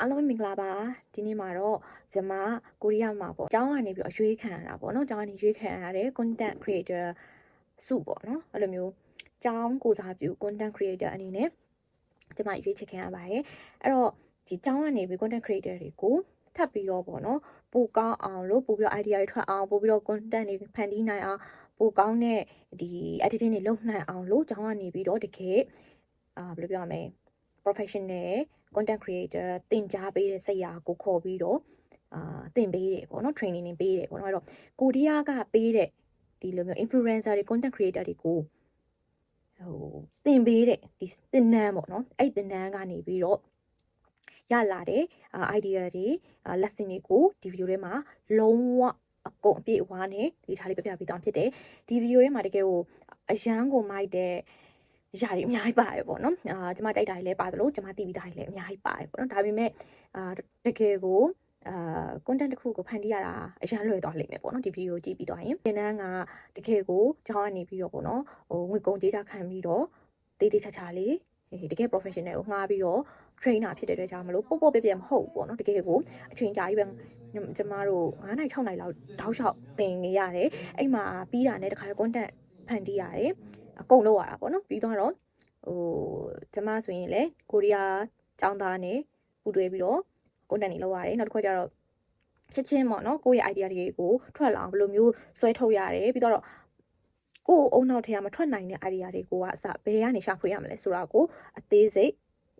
အားလုံးပဲမင်္ဂလာပါဒီနေ့မှာတော့ဇမကိုရီးယားမှာပေါ့အကြောင်းကနေပြီးတော့အရွေးခံရတာပေါ့နော်အကြောင်းကနေရွေးခံရတဲ့ content creator စုပေါ့နော်အဲ့လိုမျိုးအကြောင်းကိုစားပြု content creator အနေနဲ့ဇမရွေးချယ်ခံရပါတယ်အဲ့တော့ဒီအကြောင်းကနေပြီး content creator တွေကိုထပ်ပြီးတော့ပေါ့နော်ပိုကောင်းအောင်လို့ပို့ပြီးတော့ idea တွေထွက်အောင်ပို့ပြီးတော့ content တွေဖန်တီးနိုင်အောင်ပိုကောင်းတဲ့ဒီ editing တွေလုပ်နိုင်အောင်လို့အကြောင်းကနေပြီးတော့တကယ်အာဘယ်လိုပြောရမလဲ professional content creator တင် जा ပေးတဲ့စိတ်ရာကိုခေါ်ပြီးတော့အာတင်ပေးတယ်ပေါ့နော် training တွေပေးတယ်ပေါ့နော်အဲ့တော့ကိုရီးယားကပေးတဲ့ဒီလိုမျိုး influencer တွေ content creator တွေကိုဟိုတင်ပေးတဲ့ဒီတင်နန်းပေါ့နော်အဲ့တင်နန်းကနေပြီးတော့ရလာတဲ့ idea တွေ lesson တွေကိုဒီ video ထဲမှာလုံးဝအကုန်အပြည့်အဝနဲ့ဒီထားလေးပြပြပေးသွားဖြစ်တယ်ဒီ video ထဲမှာတကယ်ကိုအရန်ကိုမိုက်တဲ့ ຢာတွေအများကြီးပါတယ်ပေါ့နော်အာကျွန်မကြိုက်တာတွေလည်းပါသလိုကျွန်မတီးပြီးတာတွေလည်းအများကြီးပါတယ်ပေါ့နော်ဒါပေမဲ့အာတကယ်ကိုအာ content တစ်ခုကိုဖန်တီးရတာအရန်လွယ်သွားလိမ့်မယ်ပေါ့နော်ဒီဗီဒီယိုကြည့်ပြီးသွားရင်သင်တန်းကတကယ်ကိုကျောင်းကနေပြီးတော့ပေါ့နော်ဟိုငွေကုန်ကြေးချခံပြီးတော့တေးသေးချာချာလေးဟေးတကယ် professional ကိုငှားပြီးတော့ trainer ဖြစ်တဲ့အတွက်ကြောင့်မလို့ပေါ့ပေါ့ပြပြမဟုတ်ဘူးပေါ့နော်တကယ်ကိုအချိန်ကြာကြီးပဲကျမတို့9နိုင်6နိုင်လောက်တောက်လျှောက်သင်နေရတယ်အဲ့မှာပြီးတာနဲ့တခါ content ဖန်တီးရတယ် အကုန်လုပ်ရတာပေါ့နော်ပြီးတော့ဟိုကျမဆိုရင်လေကိုရီးယားចောင်းသားနဲ့ပူတွဲပြီးတော့ content တွေလုပ်ရတယ်နောက်တစ်ခါကျတော့ချက်ချင်းပေါ့နော်ကိုယ့်ရဲ့ idea တွေကိုထွက်လာအောင်ဘယ်လိုမျိုးဆွဲထုတ်ရတယ်ပြီးတော့ကိုယ်အုံနောက်ထဲကမထွက်နိုင်တဲ့ idea တွေကိုကအစဘယ်ကနေရှာဖွေရမလဲဆိုတာကိုအသေးစိတ်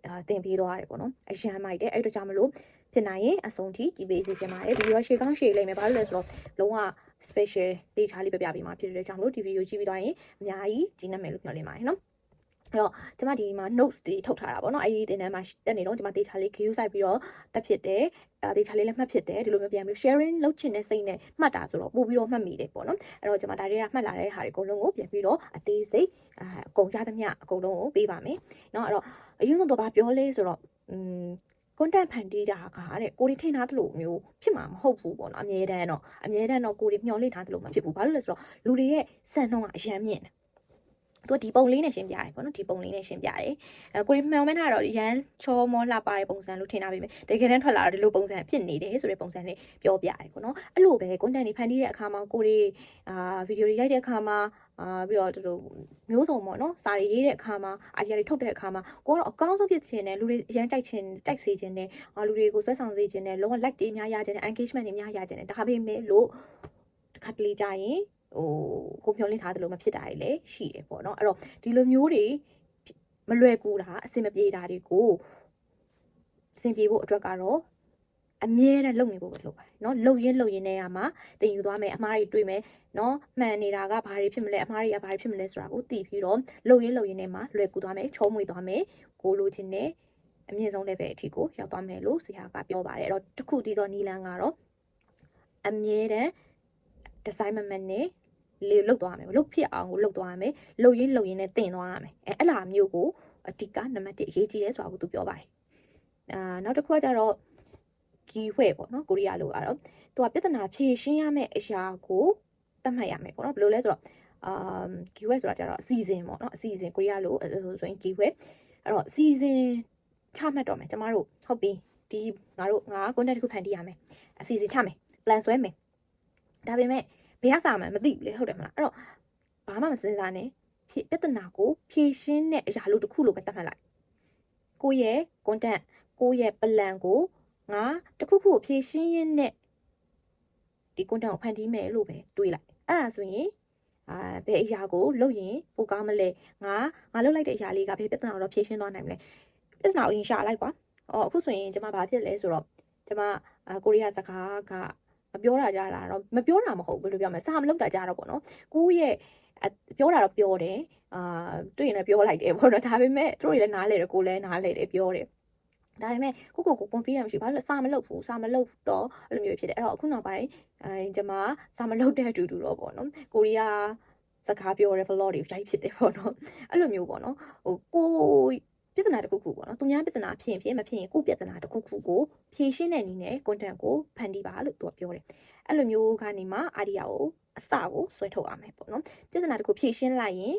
အာတင်ပေးသွားရတယ်ပေါ့နော်အရန်မိုက်တယ်အဲ့တော့ကြောင့်မလို့ဖြစ်နိုင်ရင်အဆုံးထိကြည့်ပေးစီချင်ပါတယ်ဒီဗီဒီယိုရှေ့ကောင်းရှေ့လိမ့်မယ်ဘာလို့လဲဆိုတော့လုံးဝ special ဒေတာလေးပြပြပေးမှာဖြစ်တဲ့ကြောင့်လို့ဒီဗီဒီယိုကြည့်ပြီးသွားရင်အများကြီးကြည့်နိုင်မယ်လို့ပြောလင်းပါတယ်နော်အဲ့တော့ကျမဒီမှာ notes တွေထုတ်ထားတာပေါ့နော်အဲ့ဒီသင်တန်းမှာတက်နေတော့ကျမဒေချာလေး queue ဆိုင်ပြီးတော့တက်ဖြစ်တယ်အဲဒေချာလေးလည်းမှတ်ဖြစ်တယ်ဒီလိုမျိုးပြန်ပြီး sharing လုပ်ချင်တဲ့စိတ်နဲ့မှတ်တာဆိုတော့ပို့ပြီးတော့မှတ်မိတယ်ပေါ့နော်အဲ့တော့ကျမဒါတွေကမှတ်လာတဲ့ဟာတွေအကုန်လုံးကိုပြန်ပြီးတော့အသေးစိတ်အအကုန်ရသမျှအကုန်လုံးကိုပေးပါမယ်နော်အဲ့တော့အရင်ဆုံးတော့ဗာပြောလဲဆိုတော့음 content ဖန်တီးတာကတဲ့ကိုရီထင်ထားသလိုမျိုးဖြစ်မှာမဟုတ်ဘူးပေါ့နော်အမြဲတမ်းတော့အမြဲတမ်းတော့ကိုရီမျှော်လင့်ထားသလိုမဖြစ်ဘူးဘာလို့လဲဆိုတော့လူတွေရဲ့စံနှုန်းကအရန်မြင့်တယ်သူကဒီပုံလေးနဲ့ရှင်းပြတယ်ပေါ့နော်ဒီပုံလေးနဲ့ရှင်းပြတယ်အဲကိုရီမှန်မဲတာတော့ရန်ချောမောလှပတဲ့ပုံစံလို့ထင်တာပဲတကယ်တမ်းထွက်လာတော့ဒီလိုပုံစံဖြစ်နေတယ်ဆိုတဲ့ပုံစံနဲ့ပြောပြတယ်ပေါ့နော်အဲ့လိုပဲ content တွေဖန်တီးတဲ့အခါမှာကိုရီအာဗီဒီယိုတွေရိုက်တဲ့အခါမှာ အာပြီးတော့တို့မျိုးစုံပေါ့နော်စာတွေရေးတဲ့အခါမှာ idea တွေထုတ်တဲ့အခါမှာကိုကတော့အကောင်းဆုံးဖြစ်ချင်တယ်လူတွေအရန်ကြိုက်ချင်ကြိုက်စေချင်တယ်အာလူတွေကိုဆွဲဆောင်စေချင်တယ်လုံးဝ like တွေအများရချင်တယ် engagement တွေအများရချင်တယ်ဒါပေမဲ့လို့တစ်ခါတလေကြာရင်ဟိုကိုမျောလင့်ထားသလိုမဖြစ်တာတွေလည်းရှိတယ်ပေါ့နော်အဲ့တော့ဒီလိုမျိုးတွေမလွယ်ကူတာအဆင်မပြေတာတွေကိုအဆင်ပြေဖို့အတွက်ကတော့ အမြဲတမ်းလုပ်နေဖို့ပဲလုပ်ပါတယ်เนาะလုပ်ရင်းလုပ်ရင်းနဲ့ရမှာတင်ယူသွားမယ်အမားတွေတွေ့မယ်เนาะမှန်နေတာကဘာတွေဖြစ်မလဲအမားတွေကဘာတွေဖြစ်မလဲဆိုတာကိုသိပြီးတော့လုပ်ရင်းလုပ်ရင်းနဲ့မှာလွယ်ကူသွားမယ်ချုံးမွေသွားမယ်ကိုလိုချင်တဲ့အမြင့်ဆုံး level အထိကိုရောက်သွားမယ်လို့ဆရာကပြောပါတယ်အဲ့တော့တစ်ခုတည်းသောနီလန်းကတော့အမြဲတမ်း design မမနဲ့လေလုတ်သွားမယ်လုတ်ဖြစ်အောင်ကိုလုတ်သွားမယ်လုတ်ရင်းလုတ်ရင်းနဲ့တင်သွားရမယ်အဲအဲ့လာမျိုးကိုအတိကနံပါတ်1အရေးကြီးတယ်ဆိုတာကိုသူပြောပါတယ်အာနောက်တစ်ခုကကျတော့ ဂီဝဲပေါ့နော်ကိုရီးယားလိုကတော့သူကပြဿနာဖြေရှင်းရမယ့်အရာကိုသတ်မှတ်ရမယ်ပေါ့နော်ဘယ်လိုလဲဆိုတော့အာဂီဝဲဆိုတာကျတော့အစီအစဉ်ပေါ့နော်အစီအစဉ်ကိုရီးယားလိုဆိုရင်ဂီဝဲအဲ့တော့အစီအစဉ်ချမှတ်တော့မယ်ကျမတို့ဟုတ်ပြီဒီငါတို့ငါ content တစ်ခုဖန်တီးရမယ်အစီအစဉ်ချမယ် plan ဆွဲမယ်ဒါပေမဲ့ဘယ်ကစာမှမသိဘူးလေဟုတ်တယ်မလားအဲ့တော့ဘာမှမစဉ်းစားနဲ့ဖြည့်ပြဿနာကိုဖြေရှင်းတဲ့အရာလို့တစ်ခုလို့ပဲသတ်မှတ်လိုက်ကိုယ့်ရဲ့ content ကိုယ့်ရဲ့ plan ကို ငါတစ်ခုခုကိုဖြေရှင်းရင်းနဲ့ဒီ content ကိုဖန်တီးမယ်လို့ပဲတွေးလိုက်အဲ့ဒါဆိုရင်အာဘယ်အရာကိုလုပ်ရင်ပိုကောင်းမလဲငါငါလုပ်လိုက်တဲ့အရာလေးကဘယ်ပြဿနာကိုတော့ဖြေရှင်းသွားနိုင်မလဲပြဿနာကိုအရင်ရှာလိုက်ကွာအော်အခုဆိုရင်ကျွန်မဘာဖြစ်လဲဆိုတော့ကျွန်မကိုရီးယားစကားကမပြောတာကြတာတော့မပြောတာမဟုတ်ဘူးဘယ်လိုပြောမလဲစာမလုပ်တာကြတော့ပေါ့နော်ကိုယ့်ရဲ့ပြောတာတော့ပြောတယ်အာတွေ့ရင်လည်းပြောလိုက်တယ်ပေါ့နော်ဒါပေမဲ့သူတို့လည်းနားလဲတယ်ကိုလည်းနားလဲတယ်ပြောတယ် ဒါပေမဲ့ကိုကိုကို confidence မရှိဘူးဘာလို့လဲစာမလုပ်ဘူးစာမလုပ်တော့အဲ့လိုမျိုးဖြစ်တယ်အဲ့တော့အခုနောက်ပိုင်းအဲကျွန်မစာမလုပ်တဲ့အတူတူတော့ပေါ့နော်ကိုရီးယားစကားပြောတဲ့ vlog တွေရိုက်ဖြစ်တယ်ပေါ့နော်အဲ့လိုမျိုးပေါ့နော်ဟိုကိုပြဿနာတစ်ခုခုပေါ့နော်သူများပြဿနာဖြစ်ရင်ဖြစ်မဖြစ်ရင်ကိုပြဿနာတစ်ခုခုကိုဖြေရှင်းတဲ့နည်းနဲ့ content ကိုဖန်တီးပါလို့သူကပြောတယ်အဲ့လိုမျိုးကနေမှ idea ကိုအစကိုဆွဲထုတ်ရမယ်ပေါ့နော်ပြဿနာတစ်ခုဖြေရှင်းလိုက်ရင်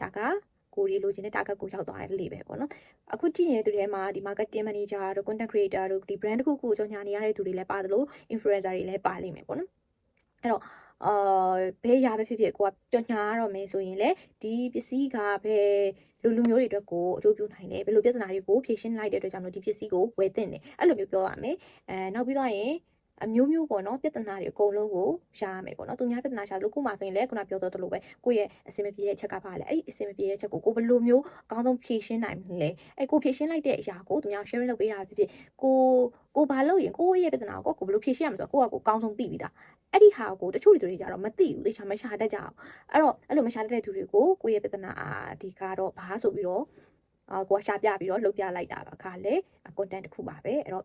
ဒါက ကိုရီလိုချင်တဲ့ target ကိုရောက်သွားတဲ့လေပဲပေါ့နော်အခုကြည့်နေတဲ့သူတွေထဲမှာဒီ marketing manager တို့ content creator တို့ဒီ brand တစ်ခုခုကိုကြော်ညာနေရတဲ့သူတွေလည်းပါတယ်လို့ influencer တွေလည်းပါလိမ့်မယ်ပေါ့နော်အဲ့တော့အာဘယ်ရာပဲဖြစ်ဖြစ်ကိုကကြော်ညာရတော့မယ်ဆိုရင်လေဒီပစ္စည်းကဘယ်လူလူမျိုးတွေအတွက်ကိုအကျိုးပြုနိုင်တယ်ဘယ်လိုပြဿနာတွေကိုဖြေရှင်းလိုက်တဲ့အတွက်ကြောင့်မလို့ဒီပစ္စည်းကိုဝယ်သင့်တယ်အဲ့လိုမျိုးပြောရမယ်အဲနောက်ပြီးတော့ရင် အမျိုးမျိုးပေါ့နော်ပြဿနာတွေအကုန်လုံးကိုရှာရမယ်ပေါ့နော်သူများပြဿနာရှာလို့ခုမှဆိုရင်လည်းခုနပြောတော့တလို့ပဲကိုယ့်ရဲ့အစင်မပြေတဲ့ချက်ကပါလေအဲ့ဒီအစင်မပြေတဲ့ချက်ကိုကိုဘယ်လိုမျိုးအကောင်းဆုံးဖြေရှင်းနိုင်မလဲအဲ့ကိုဖြေရှင်းလိုက်တဲ့အရာကိုသူများ sharing လုပ်ပေးတာဖြစ်ဖြစ်ကိုကိုဘာလို့ရင်ကိုယ့်ရဲ့ပြဿနာကိုကိုဘယ်လိုဖြေရှင်းရမလဲဆိုတော့ကိုကကိုအကောင်းဆုံးသိပြီးသားအဲ့ဒီဟာကိုတချို့လူတွေကြတော့မသိဘူးတေချာမရှာတတ်ကြအောင်အဲ့တော့အဲ့လိုမရှာတတ်တဲ့သူတွေကိုကိုယ့်ရဲ့ပြဿနာအာဒီကတော့ဘာဆိုပြီးတော့အာကိုကရှာပြပြီးတော့လုပ်ပြလိုက်တာပါခါလေ content တစ်ခုပါပဲအဲ့တော့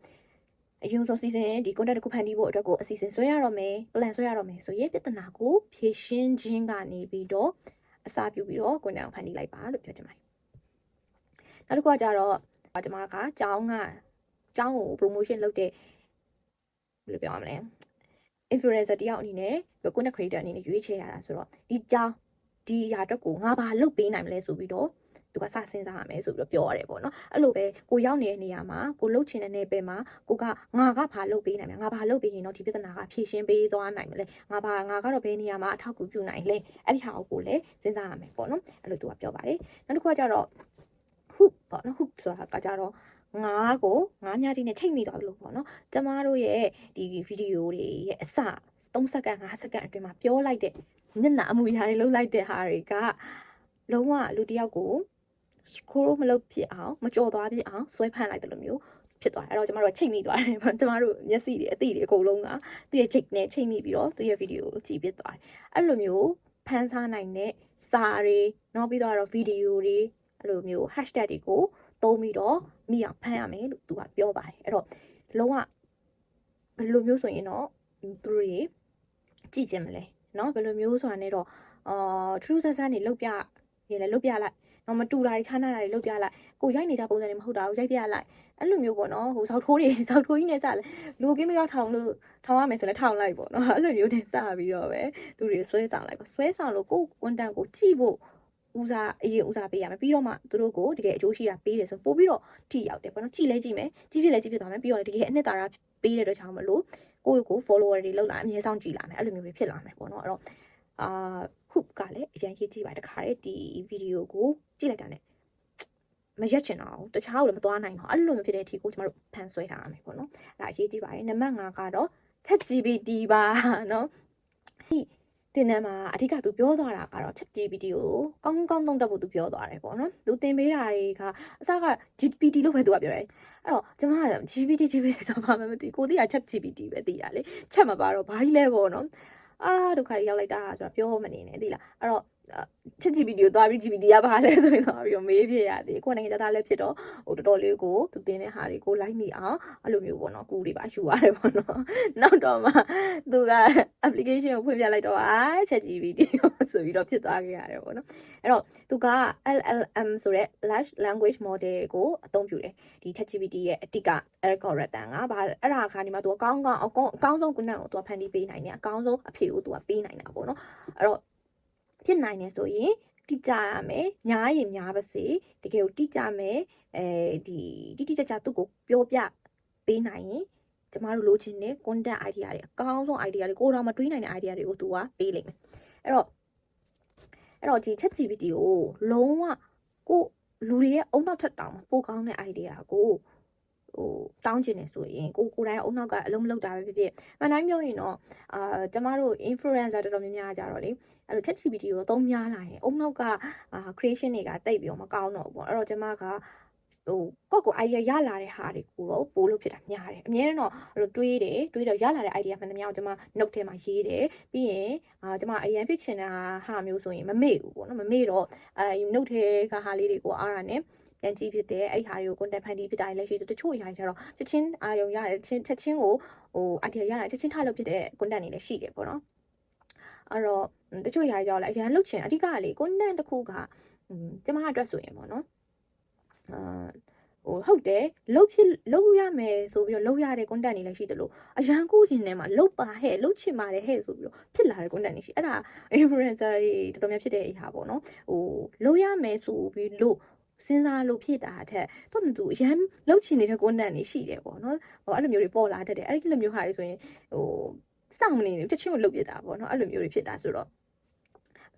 အရင်ဆုံးစီစဉ်ဒီ content တစ်ခုဖန်တီးဖို့အတွက်ကိုအစီအစဉ်ဆွဲရတော့မယ် plan ဆွဲရတော့မယ်ဆိုရင်ပြဿနာကိုဖြေရှင်းခြင်းကနေပြီးတော့အစာပြုပြီးတော့ content ကိုဖန်တီးလိုက်ပါလို့ပြောချင်ပါတယ်နောက်တစ်ခုကကြတော့ကျွန်မကကျောင်းကကျောင်းကို promotion လုပ်တဲ့ဘယ်လိုပြောရမလဲ influencer တယောက်အနေနဲ့ content creator အနေနဲ့ရွေးချယ်ရတာဆိုတော့ဒီကြောင်းဒီအရာအတွက်ကိုငါဘာလုပ်ပေးနိုင်မလဲဆိုပြီးတော့ သူကစစဉ်းစားရမယ်ဆိုပြီးတော့ပြောရတယ်ပေါ့နော်အဲ့လိုပဲကိုရောက်နေတဲ့နေရာမှာကိုလှုပ်ချင်တဲ့နေပယ်မှာကိုကငါကဘာလုပ်ပေးနိုင်မလဲငါဘာလုပ်ပေးရင်တော့ဒီပြဿနာကဖြေရှင်းပေးသွားနိုင်မလဲငါဘာငါကတော့ဘယ်နေရာမှာအထောက်အကူပြုနိုင်လဲအဲ့ဒီဟာကိုလည်းစဉ်းစားရမယ်ပေါ့နော်အဲ့လိုသူကပြောပါတယ်နောက်တစ်ခုကကြတော့ hook ပေါ့နော် hook ဆိုတာကကြတော့ငါးကိုငါးမြတိနဲ့ချိန်မိသွားလို့ပေါ့နော်ကျမတို့ရဲ့ဒီဗီဒီယိုတွေရဲ့အစ3စက္ကန့်5စက္ကန့်အတွင်းမှာပြောလိုက်တဲ့ညနာအမူအရာတွေလုပ်လိုက်တဲ့ဟာတွေကလုံးဝလူတစ်ယောက်ကို scroll မလုပ်ဖြစ်အောင်မကြော်သွားဖြစ်အောင်ဆွဲဖမ်းလိုက်တယ်လို့မျိုးဖြစ်သွားတယ်အဲ့တော့ကျမတို့ကချိန်မိသွားတယ်ကျမတို့မျက်စိတွေအသိတွေအကုန်လုံးကသူ့ရဲ့ check နဲ့ချိန်မိပြီးတော့သူ့ရဲ့ဗီဒီယိုကိုကြည့်ပြသွားတယ်အဲ့လိုမျိုးဖန်ဆားနိုင်တဲ့စာတွေနောက်ပြီးတော့ဗီဒီယိုတွေအဲ့လိုမျိုး hashtag တွေကိုသုံးပြီးတော့မိအောင်ဖမ်းရမယ်လို့သူကပြောပါတယ်အဲ့တော့လုံးဝဘယ်လိုမျိုးဆိုရင်တော့သူတို့တွေကြည့်ခြင်းမလဲเนาะဘယ်လိုမျိုးဆိုတာနဲ့တော့အာ true ဆန်းဆန်းနေလောက်ပြရေလည်းလောက်ပြလိုက် တော့မတူတာတွေခြားနာတာတွေလောက်ပြလိုက်ကိုရိုက်နေကြပုံစံတွေမဟုတ်တာကိုရိုက်ပြလိုက်အဲ့လိုမျိုးပေါ့နော်ဟိုဇောက်ထိုးတွေဇောက်ထိုးကြီးနဲ့စလဲလူကင်းမရောက်ထောင်လို့ထောင်ရမယ်ဆိုလည်းထောင်လိုက်ပေါ့နော်အဲ့လိုမျိုးနဲ့စပြီးတော့ပဲသူတွေဆွဲဆောင်လိုက်ပေါ့ဆွဲဆောင်လို့ကိုကွန်တန်ကိုကြည့်ဖို့ဦးစားအရင်ဦးစားပေးရမယ်ပြီးတော့မှသူတို့ကိုတကယ်အကျိုးရှိတာပေးတယ်ဆိုပို့ပြီးတော့ကြည့်ရောက်တယ်ပေါ့နော်ကြည့်လဲကြည့်မယ်ကြည့်ဖြစ်လဲကြည့်ဖြစ်သွားမယ်ပြီးတော့တကယ်အနှစ်သာရပေးတဲ့အတွက်ကြောင့်မလို့ကိုယ့်ကို follower တွေလောက်လာအမြဲဆောင်ကြည့်လာမယ်အဲ့လိုမျိုးတွေဖြစ်လာမယ်ပေါ့နော်အဲ့တော့အာခုကလည်းအရင်ရေးကြည့်ပါတခါတည်းဒီဗီဒီယိုကို ကြည့်လိုက်တာ ਨੇ မရက်ချင်တော့တခြားကိုလည်းမသွားနိုင်တော့အဲ့လိုမျိုးဖြစ်တဲ့အထိကိုကျမတို့ဖန်ဆွဲထားရမယ်ပေါ့နော်အဲ့ဒါအရေးကြီးပါတယ်နံပါတ်5ကတော့ ChatGPT ပါနော်ဒီတင်နန်းမှာအဓိကသူပြောသွားတာကတော့ ChatGPT ကိုကောင်းကောင်းသုံးတတ်ဖို့သူပြောသွားတယ်ပေါ့နော်သူသင်ပေးတာတွေကအစက GPT လို့ပဲသူကပြောတယ်အဲ့တော့ကျမက GPT GPT ဆိုမှမသိကိုသိတာ ChatGPT ပဲသိတာလေချက်မပါတော့ဘာကြီးလဲပေါ့နော်အာဒုက္ခရောက်လိုက်တာဆိုတော့ပြောမနေနဲ့သိလားအဲ့တော့ ချစ် GPT ကိုသွားပြီး GPT ရပါလဲဆိုရင်တော့ပြီးတော့မေးပြရသေးကိုယ်နိုင်ငံသားလည်းဖြစ်တော့ဟိုတော်တော်လေးကိုသူတင်တဲ့ဟာတွေကိုလိုက်မိအောင်အဲ့လိုမျိုးပေါ့နော်ကူတွေပါယူရတယ်ပေါ့နော်နောက်တော့မှသူက application ကိုဖွင့်ပြလိုက်တော့အာချက် GPT ကိုဆိုပြီးတော့ဖြစ်သွားခဲ့ရတယ်ပေါ့နော်အဲ့တော့သူက LLM ဆိုတဲ့ large language model ကိုအသုံးပြုတယ်ဒီ ChatGPT ရဲ့အတိက algorithm ကဘာအဲ့ဒါခါဒီမှာသူကကောင်းကောင်းအကောင်းအကောင်းဆုံးကုဏ္ဏကိုသူကဖန်တီးပေးနိုင်တယ်အကောင်းဆုံးအဖြေကိုသူကပေးနိုင်တာပေါ့နော်အဲ့တော့ ဖြစ်နိုင်တယ်ဆိုရင်တိကျရမယ်ညားရင်ညားပါစေတကယ်ကိုတိကျမယ်အဲဒီတိတိကျကျသူ့ကိုပြောပြပေးနိုင်ရင်ကျမတို့လိုချင်တဲ့ content idea တွေအကောင်းဆုံး idea တွေကိုတော့မတွေးနိုင်တဲ့ idea တွေကိုသူကပေးလိမ့်မယ်အဲ့တော့အဲ့တော့ဒီ ChatGPT ကိုလုံးဝကိုလူတွေရဲ့အုံနောက်ထက်တောင်ပိုကောင်းတဲ့ idea ကို ဟိုတောင်းချင်နေဆိုရင်ကိုကိုတိုင်းအုံနောက်ကအလုံးမလုံးတာပဲဖြစ်ဖြစ်မှန်တိုင်းပြောရင်တော့အာကျမတို့ influencer တော်တော်များများကြတော့လေအဲ့လို ChatGPT ကိုသုံးများလာရင်အုံနောက်ကအာ creation တွေကတိတ်ပြီးတော့မကောင်းတော့ဘူးပေါ့အဲ့တော့ကျမကဟိုကိုယ့်ကို idea ရလာတဲ့ဟာတွေကိုတော့ပို့လို့ဖြစ်တာများတယ်အများနဲ့တော့အဲ့လိုတွေးတယ်တွေးတော့ရလာတဲ့ idea မှန်သမျှကိုကျွန်မ note ထဲမှာရေးတယ်ပြီးရင်အာကျွန်မအရင်ဖြစ်ချင်တာဟာမျိုးဆိုရင်မမေ့ဘူးပေါ့နော်မမေ့တော့အဲ note ထဲကဟာလေးတွေကိုအားရနဲ့ ပြန်ကြည့်ဖြစ်တယ်အဲ့ဒီဟာတွေကို content ဖန်တီးဖြစ်တာလည်းရှိတယ်တချို့အရာတွေကျတော့ချက်ချင်းအာယုံရတယ်ချင်းချက်ချင်းကိုဟို idea ရတယ်ချက်ချင်းထားလို့ဖြစ်တဲ့ content တွေလည်းရှိတယ်ပေါ့နော်အဲ့တော့တချို့အရာတွေကြောင့်လည်းအရင်လုတ်ချင်အဓိကကလေ content တစ်ခုကကျမအတွက်ဆိုရင်ပေါ့နော်အာဟဟိုဟုတ်တယ်လုတ်ဖြစ်လုတ်ရမယ်ဆိုပြီးတော့လုတ်ရတဲ့ content တွေလည်းရှိတယ်လို့အရန်ကိုရှင်ထဲမှာလုတ်ပါဟဲ့လုတ်ချင်ပါတယ်ဟဲ့ဆိုပြီးတော့ဖြစ်လာတဲ့ content တွေရှိအဲ့ဒါ influencer တွေတော်တော်များဖြစ်တဲ့အရာပေါ့နော်ဟိုလုတ်ရမယ်ဆိုပြီးလို့ စဉ်းစားလို့ဖြစ်တာအထက်သူ့တူအရန်လှုပ်ချင်နေတဲ့ content တွေရှိတယ်ပေါ့နော်ဟိုအဲ့လိုမျိုးတွေပေါ်လာတတ်တယ်အဲ့ဒီလိုမျိုးဟာတွေဆိုရင်ဟိုစောင့်မနေဘူးတစ်ချင်းကိုလှုပ်ပြတာပေါ့နော်အဲ့လိုမျိုးတွေဖြစ်တာဆိုတော့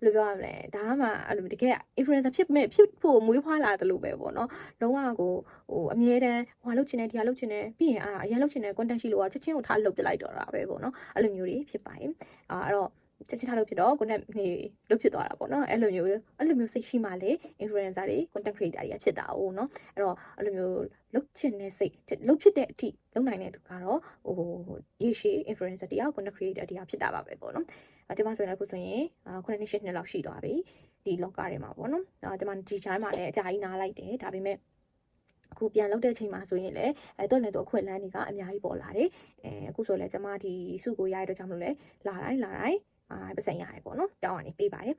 ဘယ်လိုပြောရမလဲဒါမှအဲ့လိုတကယ် influencer ဖြစ်မဲ့ဖြစ်ဖို့မွေးဖွားလာတယ်လို့ပဲပေါ့နော်လုံးဝကိုဟိုအမြဲတမ်းဟိုလှုပ်ချင်တယ်ဒီဟာလှုပ်ချင်တယ်ပြီးရင်အာအရင်လှုပ်ချင်တဲ့ content ရှိလို့อ่ะချက်ချင်းကိုထားလှုပ်ပြလိုက်တော့တာပဲပေါ့နော်အဲ့လိုမျိုးတွေဖြစ်ပါတယ်အာအဲ့တော့ ချက်ချင်းထားလို့ဖြစ်တော့ content နေလုပ်ဖြစ်သွားတာပေါ့နော်အဲ့လိုမျိုးအဲ့လိုမျိုးစိတ်ရှိမှလေ influencer တွေ content creator တွေဖြစ်တာ哦နော်အဲ့တော့အဲ့လိုမျိုးလုပ်ချင်တဲ့စိတ်လုပ်ဖြစ်တဲ့အထိလုပ်နိုင်တဲ့သူကတော့ဟိုရေရှည် influencer တရား content creator တရားဖြစ်တာပါပဲပေါ့နော်အဲ့ဒီမှာဆိုရင်အခုဆိုရင်9နှစ်10နှစ်လောက်ရှိသွားပြီဒီ log ထဲမှာပေါ့နော်အဲ့ဒီမှာဒီ channel မှာလည်းအကြာကြီးနားလိုက်တယ်ဒါပေမဲ့အခုပြန်လောက်တဲ့ချိန်မှာဆိုရင်လည်းအဲတော့လည်းတော့အခွင့်အလမ်းတွေကအများကြီးပေါ်လာတယ်အဲအခုဆိုလည်းကျမဒီစုကိုရရတော့ကြောင့်မလို့လဲလာတိုင်းလာတိုင်း အာပတ်စံရတယ်ပေါ့နော်တောင်းကနေပေးပါတယ်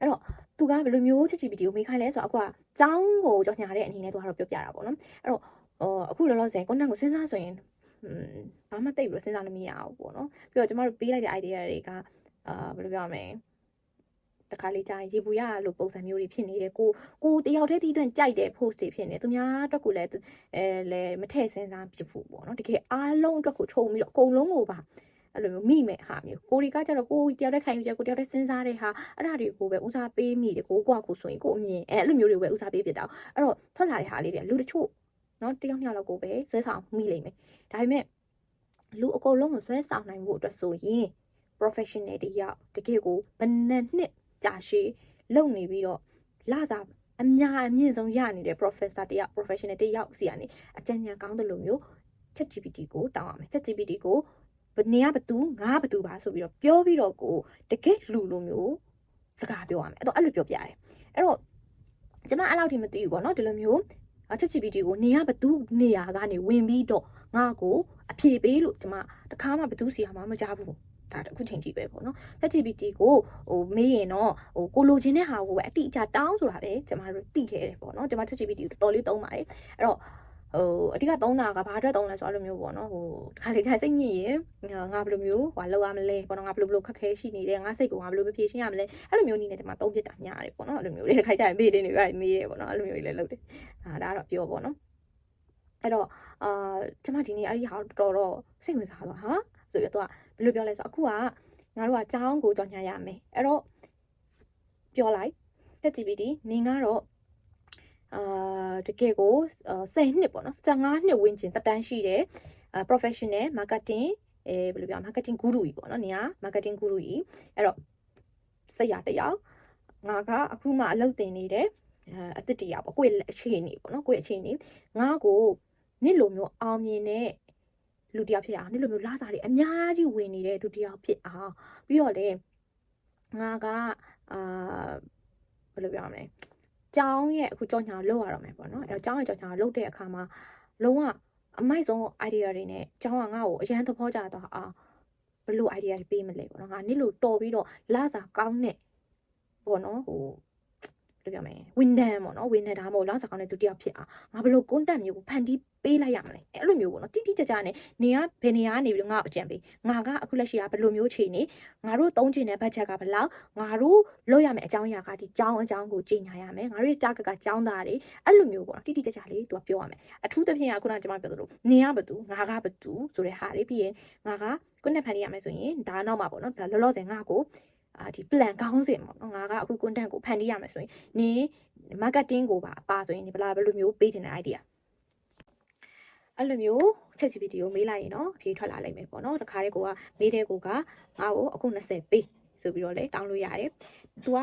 အဲ့တော့သူကဘယ်လိုမျိုးချစ်ချစ်ဗီဒီယိုမေးခိုင်းလဲဆိုတော့အခုကចောင်းကိုကြော်ညာတဲ့အနေနဲ့သူကတော့ပြောပြတာပေါ့နော်အဲ့တော့ဟိုအခုလောလောဆယ် content ကိုစဉ်းစားဆိုရင်อืมဘာမှတိတ်ပြီးတော့စဉ်းစားလို့မရဘူးပေါ့နော်ပြီးတော့ကျမတို့ပေးလိုက်တဲ့ idea တွေကအာဘယ်လိုပြောရမလဲတခါလေကြာရင်ရေဘူးရလို့ပုံစံမျိုးတွေဖြစ်နေတယ်ကိုကိုတယောက်တည်းတီးတွန့်ကြိုက်တဲ့ post တွေဖြစ်နေသူများအတွက်ကိုလည်းအဲလည်းမထည့်စဉ်းစားဖြစ်ဖို့ပေါ့နော်တကယ်အားလုံးအတွက်ကိုခြုံပြီးတော့အကုန်လုံးကိုပါ အဲ့လိုမျိုးမိမဲ့ဟာမျိုးကိုရီကကြတော့ကိုတယောက်တည်းခံယူချက်ကိုတယောက်တည်းစဉ်းစားတဲ့ဟာအဲ့ဒါတွေကိုပဲဦးစားပေးမိတယ်ကိုကွာကိုဆိုရင်ကိုအမြင်အဲ့လိုမျိုးတွေပဲဦးစားပေးဖြစ်တာအဲ့တော့ထွက်လာတဲ့ဟာလေးတွေလူတချို့နော်တယောက်နှစ်ယောက်လောက်ကိုပဲဆွဲဆောင်မိလိမ့်မယ်ဒါပေမဲ့လူအကုန်လုံးကိုဆွဲဆောင်နိုင်ဖို့အတွက်ဆိုရင် professional တယောက်တကယ်ကိုဘယ်နှစ်နှစ်ကြာရှည်လုပ်နေပြီးတော့လာစားအများအမြင့်ဆုံးရနေတဲ့ professor တယောက် professional တယောက်စီကနေအကြံဉာဏ်ကောင်းတယ်လို့မျိုး ChatGPT ကိုတောင်းရမယ် ChatGPT ကို ဘယ်နေရဘသူငါဘသူပါဆိုပြီးတော့ပြောပြီးတော့ကိုတကယ်လူလိုမျိုးစကားပြောရမယ်အဲ့တော့အဲ့လိုပြောပြရတယ်အဲ့တော့ကျွန်မအဲ့လောက်ထိမသိဘူးပေါ့နော်ဒီလိုမျိုး ChatGPT ကိုနေရဘသူနေရာကနေဝင်ပြီးတော့ငါကိုအဖြေပေးလို့ကျွန်မတခါမှဘသူစီရမှာမကြဘူးဒါတခုချိန်ကြည့်ပဲပေါ့နော် ChatGPT ကိုဟိုမေးရင်တော့ဟိုကိုလိုချင်တဲ့ဟာကိုပဲအတိအကျတောင်းဆိုတာပဲကျွန်မတို့သိခဲ့တယ်ပေါ့နော်ကျွန်မ ChatGPT ကိုတော်တော်လေးသုံးပါတယ်အဲ့တော့ ဟိုအဓိကသုံးတာကဘာအတွက်သုံးလဲဆိုတော့အဲ့လိုမျိုးပေါ့နော်ဟိုတခါလေကျစိတ်ညစ်ရင်ငါဘယ်လိုမျိုးဟိုလောက်ရမလဲပေါ့နော်ငါဘယ်လိုဘယ်လိုခက်ခဲရှိနေတယ်ငါစိတ်ကိုငါဘယ်လိုဖြေရှင်းရမလဲအဲ့လိုမျိုးနည်းနဲ့ကျွန်မသုံးပြတာညားတယ်ပေါ့နော်အဲ့လိုမျိုးတွေတခါကျရင်မေးတယ်နေပြမေးတယ်ပေါ့နော်အဲ့လိုမျိုးတွေလည်းလုပ်တယ်ဒါဒါတော့ပြောပေါ့နော်အဲ့တော့အာကျွန်မဒီနေ့အဲ့ဒီဟာတော်တော်စိတ်ဝင်စားတော့ဟာဆိုပြီးတော့ဘယ်လိုပြောလဲဆိုတော့အခုကငါတို့ကကြောင်းကိုကြော်ညာရမယ်အဲ့တော့ပြောလိုက် ChatGPT နင်ကတော့ အာတကယ်ကို10နှစ်ပေါ့နော်15နှစ်ဝန်းကျင်တက်တန်းရှိတယ် professional marketing အဲဘယ်လိုပြော marketing guru ကြီးပေါ့နော်နေက marketing guru ကြီးအဲ့တော့စိတ်ရတယောက်ငါကအခုမှအလုပ်တင်နေတယ်အသစ်တရားပေါ့ကိုယ့်ရဲ့အခြေအနေပေါ့နော်ကိုယ့်ရဲ့အခြေအနေငါကိုနေ့လိုမျိုးအောင်မြင်တဲ့လူတယောက်ဖြစ်အောင်နေ့လိုမျိုးလာစားတွေအများကြီးဝင်နေတဲ့သူတယောက်ဖြစ်အောင်ပြီးတော့လေငါကအာဘယ်လိုပြောရမလဲ ကျောင်းရဲ့အခုကြောင်ညာလောက်ရတော့မယ်ပေါ့နော်အဲ့တော့ကျောင်းရဲ့ကြောင်ညာလောက်တဲ့အခါမှာလုံးဝအမိုက်ဆုံး idea တွေနဲ့ကျောင်းကငါ့ကိုအရန်သဘောကျတော့အာဘလို့ idea တွေပေးမလဲပေါ့နော်ငါနေ့လိုတော်ပြီးတော့လာစားကောင်းတဲ့ပေါ့နော်ဟို ဘယ်လိုပြောမလဲဝန်ထမ်းပေါ့နော်ဝန်ထမ်းဒါမှမဟုတ်လောက်စားကောင်းတဲ့သူတယောက်ဖြစ်အောင်ငါဘလို့ content မျိုးကိုဖန်တီးပေးလိုက်ရမလဲအဲ့လိုမျိုးပေါ့နော်တိတိကျကျနဲ့နေကဘယ်နေရာကနေပြီးတော့ငါ့ကိုအကြံပေးငါကအခုလက်ရှိကဘယ်လိုမျိုးခြေနေငါတို့သုံးချင်တဲ့ဘတ်ဂျက်ကဘယ်လောက်ငါတို့လုပ်ရမယ့်အကြောင်းအရာကဒီကြောင်းအကြောင်းကိုကြီးညာရမယ်ငါတို့ရဲ့ target ကကြောင်းသားတွေအဲ့လိုမျိုးပေါ့နော်တိတိကျကျလေးသူကပြောရမယ်အထူးသဖြင့်ကခုနကကျွန်မပြောသလိုနေကဘသူငါကဘသူဆိုတဲ့ဟာတွေပြီးရင်ငါကကိုနဲ့ဖန်တီးရမယ်ဆိုရင်ဒါနောက်မှာပေါ့နော်ဒါလောလောဆယ်ငါကို အာဒီ plan ကောင်းစင်ပေါ့နော်ငါကအခု content ကိုဖန်တီးရမယ်ဆိုရင်နေ marketing ကိုပါပါဆိုရင်ဒီဘလားဘယ်လိုမျိုးပေးချင်တဲ့ idea အဲ့လိုမျိုး ChatGPT ကိုမေးလိုက်ရင်တော့အဖြေထွက်လာလိမ့်မယ်ပေါ့နော်တခါတည်းကိုကမေးတဲ့ကိုကငါ့ကိုအခု20ပေးဆိုပြီးတော့လေတောင်းလို့ရတယ်။ तू က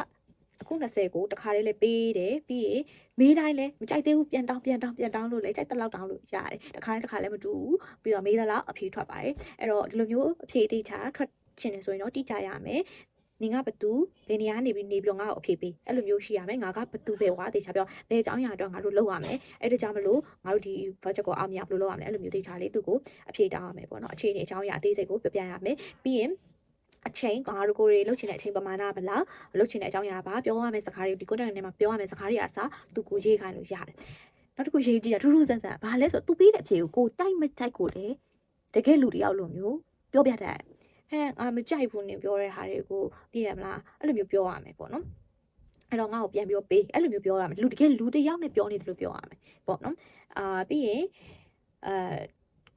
အခု20ကိုတခါတည်းလေးပေးတယ်ပြီးရင်မေးတိုင်းလဲမကြိုက်သေးဘူးပြန်တောင်းပြန်တောင်းပြန်တောင်းလို့လေကြိုက်တဲ့လောက်တောင်းလို့ရတယ်။တခါတည်းတခါလည်းမတူဘူးပြီးတော့မေးသလားအဖြေထွက်ပါတယ်။အဲ့တော့ဒီလိုမျိုးအဖြေတိချာထွက်ချင်တယ်ဆိုရင်တော့တိကျရမယ်။ နေငါဘသူဘယ်နေရာနေပြီးနေပြီးတော့ငါ့ကိုအဖြေပေးအဲ့လိုမျိုးရှိရမယ်ငါကဘသူပဲဝါတေချာပြောဘယ်အကြောင်းအရာတော့ငါတို့လုပ်ရမယ်အဲ့ဒါကြောင့်မလို့ငါတို့ဒီ project ကိုအောင်မြင်ဘယ်လိုလုပ်ရမလဲအဲ့လိုမျိုးတေချာလေးသူ့ကိုအဖြေတောင်းရမယ်ပေါ့နော်အခြေအနေအကြောင်းအရာအသေးစိတ်ကိုပြပြရမယ်ပြီးရင်အချိန်ငါတို့ကိုယ်တွေလှုပ်ချင်တဲ့အချိန်ပမာဏဘယ်လောက်လှုပ်ချင်တဲ့အကြောင်းအရာပါပြောရမယ့်စကားတွေဒီ content ထဲမှာပြောရမယ့်စကားတွေအစားသူကိုရေးခိုင်းလို့ရတယ်နောက်တစ်ခုရေးကြည့်တာထူးထူးဆန်းဆန်းဘာလဲဆိုတော့ तू ပေးတဲ့အဖြေကိုကိုတိုက်မတိုက်ကိုလေတကယ်လူတယောက်လိုမျိုးပြောပြတတ်တယ် ဟဲ့ငါမကြိုက်ဘူးနင်ပြောတဲ့ဟာတွေကိုသိရမလားအဲ့လိုမျိုးပြောရမယ်ပေါ့နော်အဲ့တော့ငါ့ကိုပြန်ပြီးတော့ပေးအဲ့လိုမျိုးပြောရမယ်လူတကယ်လူတစ်ယောက်နဲ့ပြောနေတယ်လို့ပြောရမယ်ပေါ့နော်အာပြီးရင်အဲ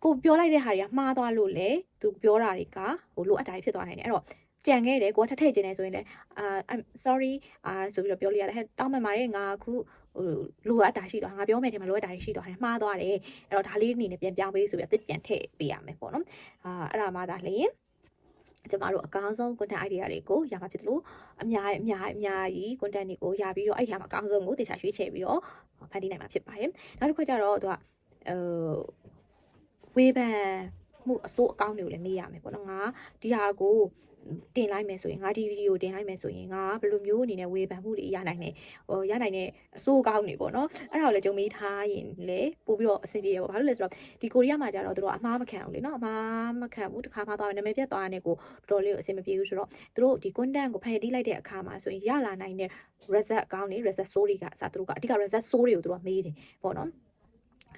ကိုပြောလိုက်တဲ့ဟာတွေကမှားသွားလို့လေသူပြောတာတွေကဟိုလိုအပ်တာတွေဖြစ်သွားနိုင်တယ်အဲ့တော့ကြံခဲ့တယ်ကိုကထထည့်ခြင်းနေဆိုရင်လည်းအာ I'm sorry အာဆိုပြီးတော့ပြောလိုက်ရတယ်ဟဲ့တောင်းမှန်ပါတယ်ငါအခုဟိုလိုအပ်တာရှိသွားငါပြောမယ်ထင်မှာလိုအပ်တာရှိသွားတယ်မှားသွားတယ်အဲ့တော့ဒါလေးအနေနဲ့ပြန်ပြောင်းပေးဆိုပြီးအသစ်ပြန်ထည့်ပေးရမယ်ပေါ့နော်အာအဲ့ဒါမှသာလျှင် ကျမတို့အကောင်းဆုံး content idea တွေကိုရမှာဖြစ်သလိုအများကြီးအများကြီးအများကြီး content တွေကိုရပြီးတော့အဲ့ဒီမှာအကောင်းဆုံးကိုတေချာရွေးချယ်ပြီးတော့ဖန်တီးနိုင်မှာဖြစ်ပါတယ်နောက်တစ်ခါကျတော့သူကဟိုဝေးပန် မှုအစိုးအကောင်းတွေကိုလည်းမေးရမယ်ပေါ့နော်ငါဒီဟာကိုတင်လိုက်မယ်ဆိုရင်ငါဒီဗီဒီယိုတင်လိုက်မယ်ဆိုရင်ငါဘယ်လိုမျိုးအနေနဲ့ဝေဖန်မှုတွေရနိုင်လဲဟိုရနိုင်တဲ့အစိုးကောင်းနေပေါ့နော်အဲ့ဒါကိုလည်းကြုံမေးထားရင်လေပို့ပြီးတော့အဆင်ပြေရပါဘာလို့လဲဆိုတော့ဒီကိုရီးယားမှာကျတော့သူတို့အမှားမခံဘူးလေနော်အမှားမခံဘူးတစ်ခါမှသွားနာမည်ပြတ်သွားတဲ့ကိုတော်တော်လေးကိုအဆင်မပြေဘူးဆိုတော့သူတို့ဒီ content ကိုဖယ်တီးလိုက်တဲ့အခါမှာဆိုရင်ရလာနိုင်တဲ့ result အကောင်းနေ result story ကစသူတို့ကအဓိက result story ကိုသူတို့ကမေးတယ်ပေါ့နော်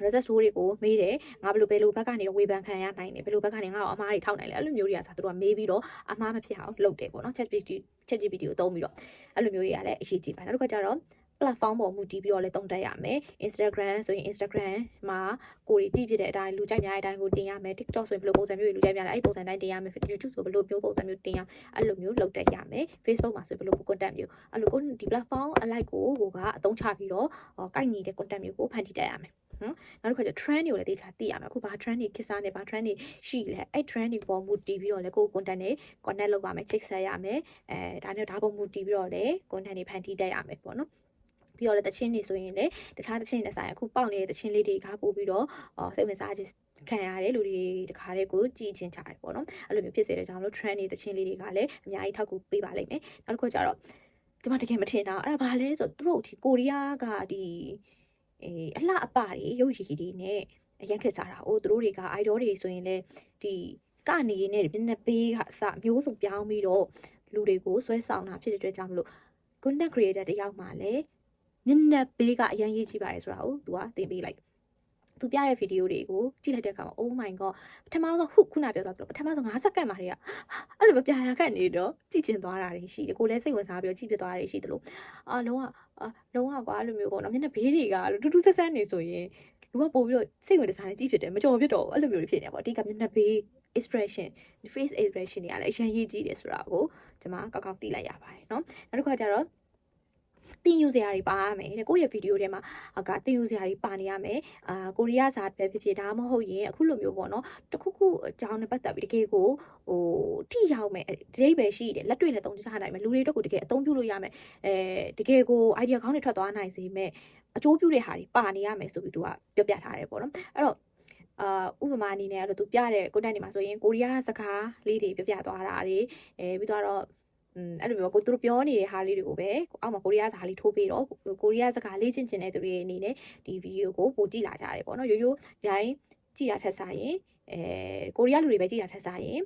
result story ကိုမေးတယ်ငါဘယ်လိုဘယ်လိုဘက်ကနေတော့ဝေဖန်ခံရနိုင်တယ်ဘယ်လိုဘက်ကနေငါ့ကိုအမားတွေထောက်နိုင်လဲအဲ့လိုမျိုးတွေကစသူတို့ကမေးပြီးတော့အမားမဖြစ်အောင်လုပ်တယ်ပေါ့နော် ChatGPT ChatGPT ကိုသုံးပြီးတော့အဲ့လိုမျိုးတွေကလည်းအရေးကြီးပါတယ်နောက်တစ်ခါကျတော့ platform ပေါ်မူတည်ပြီးတော့လည်းတုံတက်ရမယ် Instagram ဆိုရင် Instagram မှာကိုယ်ကြီးကြည့်ဖြစ်တဲ့အတိုင်းလူကြိုက်များတဲ့အတိုင်းကိုတင်ရမယ် TikTok ဆိုရင်ဘယ်လိုပုံစံမျိုးတွေလူကြိုက်များလဲအဲ့ဒီပုံစံတိုင်းတင်ရမယ် YouTube ဆိုဘယ်လိုမျိုးပုံစံမျိုးတင်ရအဲ့လိုမျိုးလုပ်တတ်ရမယ် Facebook မှာဆိုဘယ်လို content မျိုးအဲ့လိုကိုဒီ platform အလိုက်ကိုကိုကအသုံးချပြီးတော့ကိုက်ညီတဲ့ content မျိုးကိုဖန်တီးတတ်ရမယ် နော်နောက်တစ်ခါကျ trend တွေကိုလည်းတေချာသိရမယ်အခုဘာ trend တွေခေတ်စားနေဘာ trend တွေရှိလဲအဲ့ trend တွေပေါ်မူတည်ပြီးတော့လည်းကိုယ် content တွေ connect လုပ်ရမယ်ချိတ်ဆက်ရမယ်အဲဒါနဲ့ဒါပေါ်မူတည်ပြီးတော့လည်း content တွေဖန်တီးတတ်ရမယ်ပေါ့နော်ပြီးတော့လည်းတချင်းတွေဆိုရင်လည်းတခြားတချင်းတွေဆိုင်အခုပေါက်နေတဲ့တချင်းလေးတွေကပို့ပြီးတော့စိတ်ဝင်စားခြင်းခံရတယ်လူတွေတခါတည်းကိုကြည်ချင်းချတယ်ပေါ့နော်အဲ့လိုမျိုးဖြစ်စေတဲ့ကြောင့်မလို့ trend တွေတချင်းလေးတွေကလည်းအများကြီးထောက်ကူပေးပါလိမ့်မယ်နောက်တစ်ခုကျတော့ကျမတကယ်မထင်တာအဲ့ဒါဘာလဲဆိုတော့သူတို့ဒီကိုရီးယားကဒီ အေးအလှအပတွေရုပ်ရည်တွေနဲ့အရင်ခက်စားတာ။အိုးသူတို့တွေက idol တွေဆိုရင်လည်းဒီကနေနဲ့မျက်နှာပေးကအစမျိုးစုံပြောင်းပြီးတော့လူတွေကိုဆွဲဆောင်တာဖြစ်တဲ့အတွက်ကြောင့်မလို့ content creator တယောက်မှလည်းမျက်နှာပေးကအရင်ရေးကြည့်ပါတယ်ဆိုတာကိုသူကသင်ပေးလိုက် သူပြတဲ့ဗီဒီယိုတွေကိုကြည့်လိုက်တဲ့အခါမှာ oh my god ပထမဆုံးခုခုနပြောသွားသလိုပထမဆုံး5စက္ကန့်မှတည်းကအဲ့လိုပဲပြရာခက်နေတော့ကြည့်ချင်သွားတာတွေရှိတယ်ကိုလည်းစိတ်ဝင်စားပြီးတော့ကြည့်ပြသွားတာတွေရှိတယ်လို့အာလုံးဝအာလုံးဝကွာအဲ့လိုမျိုးပေါ့နော်မျက်နှာဘေးတွေကတူတူဆက်ဆက်နေဆိုရင်လူကပို့ပြီးတော့စိတ်ဝင်စားနေကြည့်ဖြစ်တယ်မကြော်ဖြစ်တော့အဲ့လိုမျိုးတွေဖြစ်နေပါအဓိကမျက်နှာဘေး expression face expression တွေကလည်းအရင်ရေးကြည့်တယ်ဆိုတာကိုကျွန်မကောက်ကောက်သိလိုက်ရပါတယ်เนาะနောက်တစ်ခါကျတော့ တင်ယူစရာတွေပါရမယ်တဲ့ကိုယ့်ရဲ့ဗီဒီယိုထဲမှာကတင်ယူစရာတွေပါနေရမယ်အာကိုရီးယားစာပဲဖြစ်ဖြစ်ဒါမှမဟုတ်ရင်အခုလိုမျိုးပေါ့နော်တခုခုအကြောင်းနဲ့ပတ်သက်ပြီးတကယ်ကိုဟိုထိရောက်မယ်ဒိတ်ပဲရှိတယ်လက်တွေ့နဲ့သုံးချနိုင်မယ်လူတွေတော့ကိုတကယ်အသုံးပြုလို့ရမယ်အဲတကယ်ကို idea ကောင်းတွေထွက်သွားနိုင်စေမယ်အကျိုးပြုတဲ့ဟာတွေပါနေရမယ်ဆိုပြီးသူကပြောပြထားတယ်ပေါ့နော်အဲ့တော့အာဥပမာအနေနဲ့အဲ့လိုသူပြတဲ့ content တွေမှာဆိုရင်ကိုရီးယားစကားလေးတွေပြပြသွားတာတွေအဲပြီးတော့อืม အဲ့လိုမျိုးကိုသူတို့ပြောနေတဲ့ဟာလေးတွေကိုပဲအောက်မှာကိုရီးယားစကားလေးထိုးပြီးတော့ကိုရီးယားစကားလေးချင်းချင်းတဲ့သူတွေအနေနဲ့ဒီဗီဒီယိုကိုပိုကြည့်လာကြတယ်ပေါ့နော်ရိုးရိုးရိုင်းကြည့်တာထက်စားရင်အဲကိုရီးယားလူတွေပဲကြည့်တာထက်စားရင်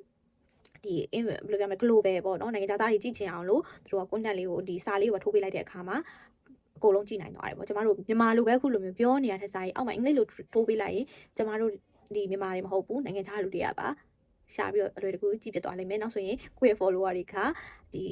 ဒီဘယ်လိုပြောမလဲ global ပေါ့နော်နိုင်ငံသားတွေကြည့်ချင်အောင်လို့သူတို့က content လေးကိုဒီစာလေးကိုထိုးပေးလိုက်တဲ့အခါမှာအကုန်လုံးကြည့်နိုင်သွားတယ်ပေါ့ကျမတို့မြန်မာလိုပဲအခုလိုမျိုးပြောနေရတဲ့စာရေးအောက်မှာအင်္ဂလိပ်လိုထိုးပေးလိုက်ရင်ကျမတို့ဒီမြန်မာတွေမဟုတ်ဘူးနိုင်ငံခြားလူတွေကပါ ရှာပြီးတော့အလွယ်တကူကြည့်ပြသွားလိမ့်မယ်နောက်ဆိုရင်ကိုယ့်ရဲ့ follower တွေကဒီ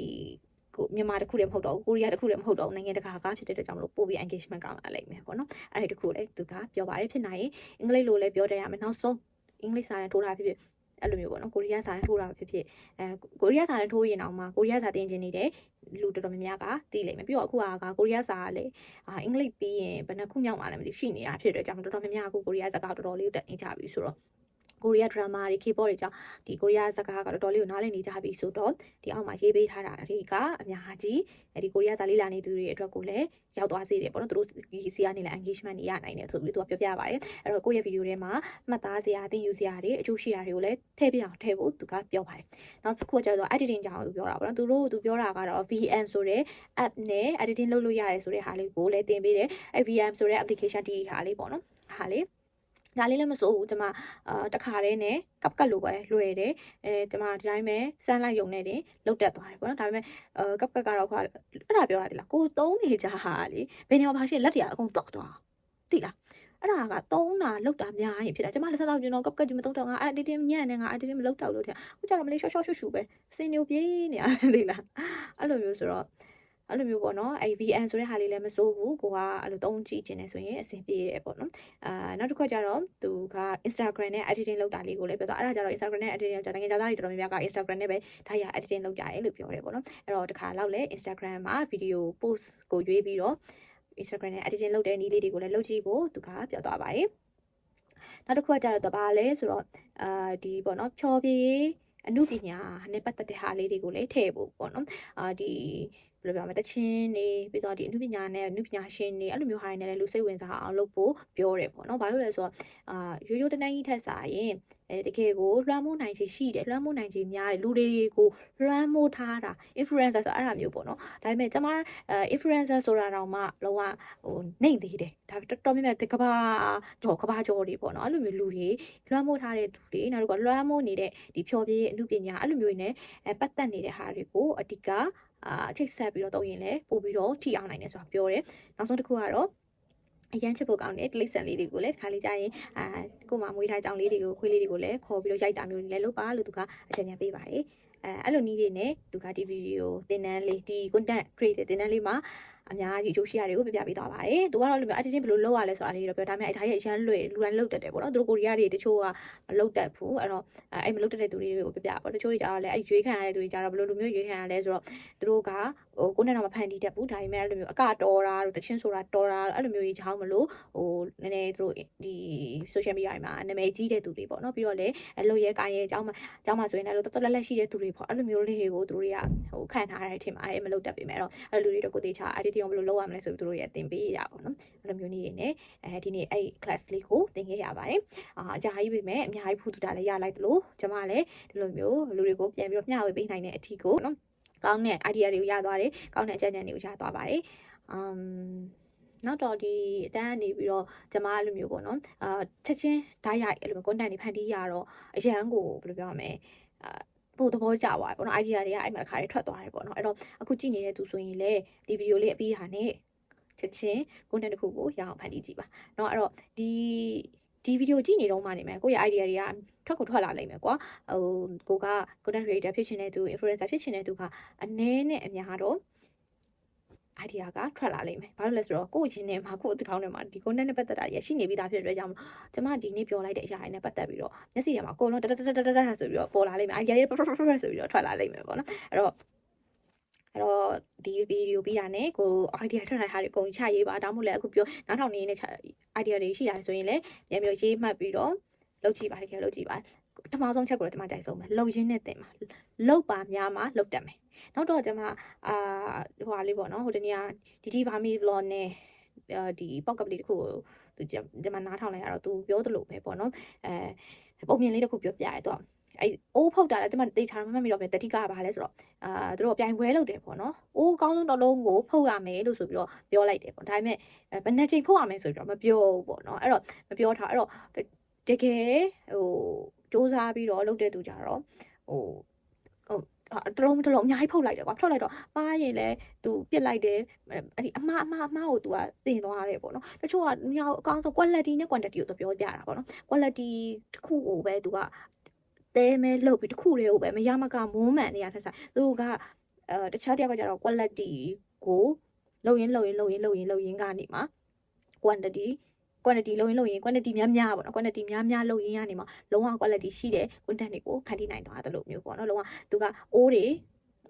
ကိုမြန်မာတခုတည်းမဟုတ်တော့ဘူးကိုရီးယားတခုတည်းမဟုတ်တော့နိုင်ငံတကာကားဖြစ်တဲ့အတွက်ကြောင့်မလို့ပို့ပြီး engagement ကောင်းလာလိမ့်မယ်ပေါ့နော်အဲ့ဒီတခုလည်းသူကပြောပါတယ်ဖြစ်နိုင်ရင်အင်္ဂလိပ်လိုလည်းပြောတတ်ရမယ်နောက်ဆုံးအင်္ဂလိပ်စာနဲ့ထိုးတာဖြစ်ဖြစ်အဲ့လိုမျိုးပေါ့နော်ကိုရီးယားစာနဲ့ထိုးတာဖြစ်ဖြစ်အဲကိုရီးယားစာနဲ့ထိုးရင်တော့မှကိုရီးယားစာသင်ကျင်နေတဲ့လူတော်တော်များများကသိလိမ့်မယ်ပြီးတော့အခုကကိုရီးယားစာကလည်းအာအင်္ဂလိပ်ပြီးရင်ဘယ်နှခုမြောက်မှလည်းမသိရှိနေတာဖြစ်တဲ့အတွက်ကြောင့်တော်တော်များများအခုကိုရီးယားစကားတော်တော်လေးတက်နေကြပြီဆိုတော့ ကိုရီးယားဒရမာတွေ K-pop တွေကြောင့်ဒီကိုရီးယားစကားကတော်တော်လေးကိုနားလည်နေကြပြီဆိုတော့ဒီအောက်မှာရေးပေးထားတာတွေကအများကြီးအဲဒီကိုရီးယားစာလေးလာနေသူတွေအတွက်ကိုလည်းရောက်သွားစေတယ်ပေါ့နော်သူတို့ဒီစီကနေလည်း engagement တွေရနိုင်တယ်ဆိုပြီးသူကပြောပြပါတယ်အဲ့တော့ကိုယ့်ရဲ့ဗီဒီယိုထဲမှာမှတ်သားစရာအသိယူစရာတွေအကျိုးရှိတာတွေကိုလည်းထည့်ပြအောင်ထည့်ဖို့သူကပြောပါတယ်နောက်တစ်ခုကျတော့ editing ကြောင့်သူပြောတာပေါ့နော်သူတို့သူပြောတာကတော့ VN ဆိုတဲ့ app နဲ့ editing လုပ်လို့ရတယ်ဆိုတဲ့ဟာလေးကိုလည်းသင်ပေးတယ်အဲ VN ဆိုတဲ့ application ဒီဟာလေးပေါ့နော်ဟာလေး ဒါလေးလည်းမစိုးဘူးကျွန်မအာတခါတည်းနဲ့ကပ်ကပ်လိုပဲလွယ်တယ်အဲကျွန်မဒီတိုင်းပဲစမ်းလိုက်ယုံနေတယ်လုတ်တက်သွားတယ်ပေါ့နော်ဒါပေမဲ့အာကပ်ကပ်ကတော့ခါအဲ့ဒါပြောတာဒီလားကိုသုံးနေကြဟာလေဘယ်နေမှာဘာရှိလက်တွေအကုန်တော့သွားသိလားအဲ့ဒါကသုံးတာလောက်တာများရင်ဖြစ်တာကျမလည်းဆက်တော့ကျွန်တော်ကပ်ကပ်ကြီးမသုံးတော့ငါအဲ့ editing ညံ့နေငါ editing မလုပ်တော့လို့ထင်ခုကျတော့မလေးရှော့ရှော့ရှူရှူပဲစင်ညိုပြေးနေရတယ်သိလားအဲ့လိုမျိုးဆိုတော့ အဲ့လိုမျိုးပေါ့နော်အဲ့ VN ဆိုတဲ့ဟာလေးလည်းမစိုးဘူးကိုကအဲ့လိုသုံးကြည့်ခြင်းနေဆိုရင်အဆင်ပြေတယ်ပေါ့နော်အာနောက်တစ်ခါကျတော့သူက Instagram နဲ့ editing လုပ်တာလေးကိုလည်းပြောတော့အဲ့ဒါကျတော့ Instagram နဲ့ editing လုပ်ကြတယ်ငယ်သားတွေတော်တော်များများက Instagram နဲ့ပဲဒါရ editing လုပ်ကြတယ်လို့ပြောတယ်ပေါ့နော်အဲ့တော့တစ်ခါလောက်လဲ Instagram မှာ video post ကိုရွေးပြီးတော့ Instagram နဲ့ editing လုပ်တဲ့နည်းလေးတွေကိုလည်းလုပ်ကြည့်ဖို့သူကပြောသွားပါတယ်နောက်တစ်ခုကကျတော့တပါလဲဆိုတော့အာဒီပေါ့နော်ဖြောပြေးအမှုပညာနဲ့ပတ်သက်တဲ့ဟာလေးတွေကိုလည်းထည့်ဖို့ပေါ့နော်အာဒီ ဘယ်လိုပြောမလဲတချင်းနေပြီးတော့ဒီအမှုပညာနဲ့အမှုပညာရှင်တွေအဲ့လိုမျိုးဟာတွေနဲ့လည်းလူစိတ်ဝင်စားအောင်လုပ်ဖို့ပြောတယ်ပေါ့နော်ဘာလို့လဲဆိုတော့အာရိုးရိုးတန်းတန်းကြီးထက်စားရင်အဲတကယ်ကိုလွှမ်းမိုးနိုင်ခြင်းရှိတယ်လွှမ်းမိုးနိုင်ခြင်းများတယ်လူတွေကိုလွှမ်းမိုးထားတာ influencer ဆိုအဲ့ဒါမျိုးပေါ့နော်ဒါပေမဲ့ကျွန်မအဲ influencer ဆိုတာတော့မှလုံးဝဟိုနှိမ့်သေးတယ်ဒါတော်တော်များများတကဘာကြော်ကဘာကြော်တွေပေါ့နော်အဲ့လိုမျိုးလူတွေလွှမ်းမိုးထားတဲ့လူတွေနောက်တစ်ခုကလွှမ်းမိုးနေတဲ့ဒီဖြော်ပြည့်အမှုပညာအဲ့လိုမျိုးတွေနဲ့အဲပတ်သက်နေတဲ့ဟာတွေကိုအဓိက အာချိတ်ဆက်ပြီးတော့တုံးရင်လည်းပို့ပြီးတော့ထိအောင်နိုင်တယ်ဆိုတာပြောတယ်နောက်ဆုံးတစ်ခုကတော့အရန်ချစ်ဖို့ကောင်းတဲ့တိလိษံလေးတွေကိုလည်းတစ်ခါလေးကြာရင်အာကိုမမွေးထားကြောင်လေးတွေကိုခွေးလေးတွေကိုလည်းခေါ်ပြီးတော့ရိုက်တာမျိုးတွေလည်းလုပ်ပါလို့သူကအကြံဉာဏ်ပေးပါတယ်အဲအဲ့လိုနည်းတွေနဲ့သူကဒီဗီဒီယိုသင်တန်းလေးဒီ content creator သင်တန်းလေးမှာ အများကြီးအကျိုးရှိရတယ်ကိုပြပြပေးသွားပါတယ်။သူကတော့လိုမျိုး editing ဘယ်လိုလုပ်ရလဲဆိုတာလေးတော့ပြောဒါပေမဲ့အဲဒါရဲ့အရန်လွယ်လူတိုင်းလုပ်တတ်တယ်ပေါ့နော်။သူတို့ကိုရီးယားတွေတချို့ကမလုပ်တတ်ဘူး။အဲ့တော့အဲ့မလုပ်တတ်တဲ့သူတွေကိုပြပြပေါ့။တချို့တွေကျတော့လည်းအဲ့ရွေးခံရတဲ့သူတွေကျတော့ဘယ်လိုလိုမျိုးရွေးခံရလဲဆိုတော့သူတို့ကဟိုကိုယ်နဲ့တော့မဖန်တီးတတ်ဘူး။ဒါပေမဲ့အဲ့လိုမျိုးအကတော်တာတို့တချင်းဆိုတာတော်တာအဲ့လိုမျိုးကြီးချောင်းမလို့ဟိုနည်းနည်းသူတို့ဒီ social media မှာနာမည်ကြီးတဲ့သူတွေပေါ့နော်။ပြီးတော့လည်းအလုပ်ရဲကိုင်းရဲအကြောင်းမှာအကြောင်းမှာဆိုရင်လည်းတော်တော်လက်လက်ရှိတဲ့သူတွေပေါ့။အဲ့လိုမျိုးလေးတွေကိုသူတို့တွေကဟိုခံထားရတဲ့ထင်ပါတယ်မလုပ်တတ်ပေမဲ့တော့အဲ့လိုလူတွေတော့ကိုတေချာ editing ဘယ်လိုလုပ်ရမလဲဆိုပြီးသူတို့ရဲ့သင်ပေးရပါတော့။အဲ့လိုမျိုးနည်းတွေနဲ့အဲဒီနေ့အဲ့ class လေးကိုသင်ခဲ့ရပါတယ်။အာအကြာကြီးပဲမဲ့အများကြီးဖူးတူတာလည်းရလိုက်သလိုကျမလည်းဒီလိုမျိုးလူတွေကိုပြန်ပြီးတော့မျှဝေပေးနိုင်တဲ့အထီကိုနော်ကောင်းတဲ့ idea တွေကိုရသွားတယ်ကောင်းတဲ့အကြံဉာဏ်တွေကိုရသွားပါတယ်။ um နောက်တော့ဒီအတန်းကနေပြီးတော့ကျမအဲ့လိုမျိုးပေါ့နော်အာချက်ချင်းဓာတ်ရိုက်အဲ့လိုမျိုး content တွေဖန်တီးရတော့အရန်ကိုဘယ်လိုပြောရမလဲအာ ပို့သဘောကျသွားတယ်ပေါ့နော် idea တွေကအဲ့မှာတစ်ခါလေးထွက်သွားတယ်ပေါ့နော်အဲ့တော့အခုကြည့်နေတဲ့သူဆိုရင်လည်းဒီဗီဒီယိုလေးအပြီးဟာနဲ့ချက်ချင်း content တစ်ခုကိုရအောင်ဖန်တီးကြည့်ပါเนาะအဲ့တော့ဒီဒီဗီဒီယိုကြည့်နေတော့မှနေမယ်ကိုယ့်ရဲ့ idea တွေကထွက်ကိုထွက်လာနိုင်မယ်ကွာဟိုကိုက content creator ဖြစ်ရှင်တဲ့သူ influencer ဖြစ်ရှင်တဲ့သူကအနည်းနဲ့အများတော့ idea ကထွက်လာလိမ့်မယ်။ဘာလို့လဲဆိုတော့ကိုယ့်ရင်းထဲမှာကိုယ့်အကောင့်ထဲမှာဒီ content နဲ့ပတ်သက်တာရရှိနေပြီးသားဖြစ်တဲ့အတွက်ကြောင့်ကျမဒီနေ့ပြောလိုက်တဲ့အရာတွေနဲ့ပတ်သက်ပြီးတော့မျက်စိထဲမှာအကုန်လုံးတတတတတတဆိုပြီးတော့ပေါ်လာလိမ့်မယ်။ idea တွေဖဖဖဖဆိုပြီးတော့ထွက်လာလိမ့်မယ်ပေါ့နော်။အဲ့တော့အဲ့တော့ဒီဗီဒီယိုပြီးတာနဲ့ကို idea ထွက်လာတာတွေအကုန်ချရေးပါဒါမှမဟုတ်လည်းအခုပြောနောက်ထောင်နေနေတဲ့ idea တွေရှိတာဆိုရင်လည်းပြန်ပြီးရေးမှတ်ပြီးတော့လုပ်ကြည့်ပါတကယ်လုပ်ကြည့်ပါ ပထမဆုံးချက်ကိုလည်းကျွန်မကြိုက်ဆုံးပဲလှုပ်ရင်းနဲ့တင်ပါလှုပ်ပါများမှာလှုပ်တတ်မယ်နောက်တော့ကျွန်မအာဟိုဟာလေးပေါ့နော်ဟိုတနေ့ကဒီဒီဘာမီ vlog နဲ့ဒီ podcast လေးတစ်ခုကိုသူကျွန်မနားထောင်လိုက်ရတော့သူပြောသလိုပဲပေါ့နော်အဲပုံမြင်လေးတစ်ခုပြောပြရဲတော့အဲအိုးဖုတ်တာလည်းကျွန်မတေချာမမှတ်မိတော့ပြန်တတိကဘာလဲဆိုတော့အာသူတို့ပြိုင်ပွဲလုပ်တယ်ပေါ့နော်အိုးအကောင်းဆုံးတစ်လုံးကိုဖုတ်ရမယ်လို့ဆိုပြီးတော့ပြောလိုက်တယ်ပေါ့ဒါပေမဲ့ဘယ်နှချိန်ဖုတ်ရမယ်ဆိုပြီးတော့မပြောဘူးပေါ့နော်အဲ့တော့မပြောထားအဲ့တော့တကယ်ဟိုစူးစမ်းပြီးတော့လုပ်တဲ့သူကြတော့ဟိုဟိုတလုံးတလုံးအများကြီးဖုတ်လိုက်တယ်ကွာဖုတ်လိုက်တော့မှားရင်လည်းသူပြစ်လိုက်တယ်အဲ့ဒီအမှားအမှားအမှားကို तू ကတင်သွားတယ်ပေါ့နော်တချို့ကမြောက်အကောင်းဆုံး quality နဲ့ quantity ကို तू ပြောပြတာပေါ့နော် quality တစ်ခုကိုပဲ तू ကတဲမဲလုပ်ပြီးတစ်ခုတည်းကိုပဲမရမကမုန်းမှန်နေရထက်ဆိုင်သူတို့ကအဲတခြားတယောက်ကကျတော့ quality ကိုလုံရင်လုံရင်လုံရင်လုံရင်လုံရင်ကနေမှာ quantity quantity လုံးရင်လုံးရင် quantity များများပေါ့နော် quantity များများလုံးရင်ရနေမှာလုံးဝ quality ရှိတဲ့ content တွေကိုဖန်တီးနိုင်သွားတယ်လို့မျိုးပေါ့နော်လုံးဝသူကအိုးတွေ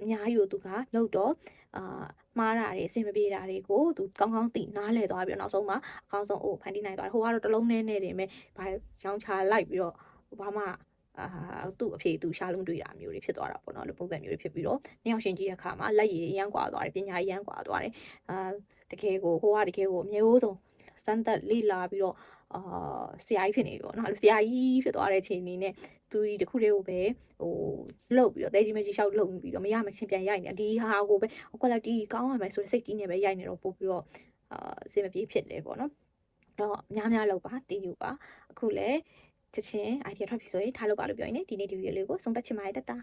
အများကြီးကိုသူကလောက်တော့အာမှားတာတွေအဆင်မပြေတာတွေကိုသူကောင်းကောင်းသိနားလည်သွားပြီးတော့နောက်ဆုံးမှာအကောင်းဆုံးအိုးဖန်တီးနိုင်သွားတယ်ဟိုကတော့တလုံးနဲ့နဲ့တင်ပဲဘာရောင်းချလိုက်ပြီးတော့ဘာမှအာသူ့အဖေသူရှာလုံးတွေ့တာမျိုးတွေဖြစ်သွားတာပေါ့နော်လို့ပုံစံမျိုးတွေဖြစ်ပြီးတော့နှစ်ယောက်ရှင်ကြည့်တဲ့အခါမှာလက်ရည်ရမ်းကွာသွားတယ်ပညာရမ်းကွာသွားတယ်အာတကယ်ကိုဟိုကတကယ်ကိုအမျိုးဆုံး စမ်းသက်လေ့လာပြီးတော့အာဆရာကြီးဖြစ်နေပြီပေါ့နော်ဆရာကြီးဖြစ်သွားတဲ့အချိန်နေနဲ့သူဒီတစ်ခုတည်းကိုပဲဟိုလှုပ်ပြီးတော့တဲကြီးမကြီးရှောက်လှုပ်ပြီးတော့မရမချင်းပြန်ရိုက်နေဒီဟာကိုပဲ quality ကောင်းရမယ်ဆိုတဲ့စိတ်ကြီးနဲ့ပဲရိုက်နေတော့ပို့ပြီးတော့အာအဆင်မပြေဖြစ်တယ်ပေါ့နော်တော့များများလောက်ပါတည်ယူပါအခုလည်းချက်ချင်း idea ထွက်ပြီဆိုရင်ထားလို့ပါလို့ပြောရင်ဒီနေ့ဒီဗီဒီယိုလေးကိုဆုံးသက်ချင်ပါတယ်တတာ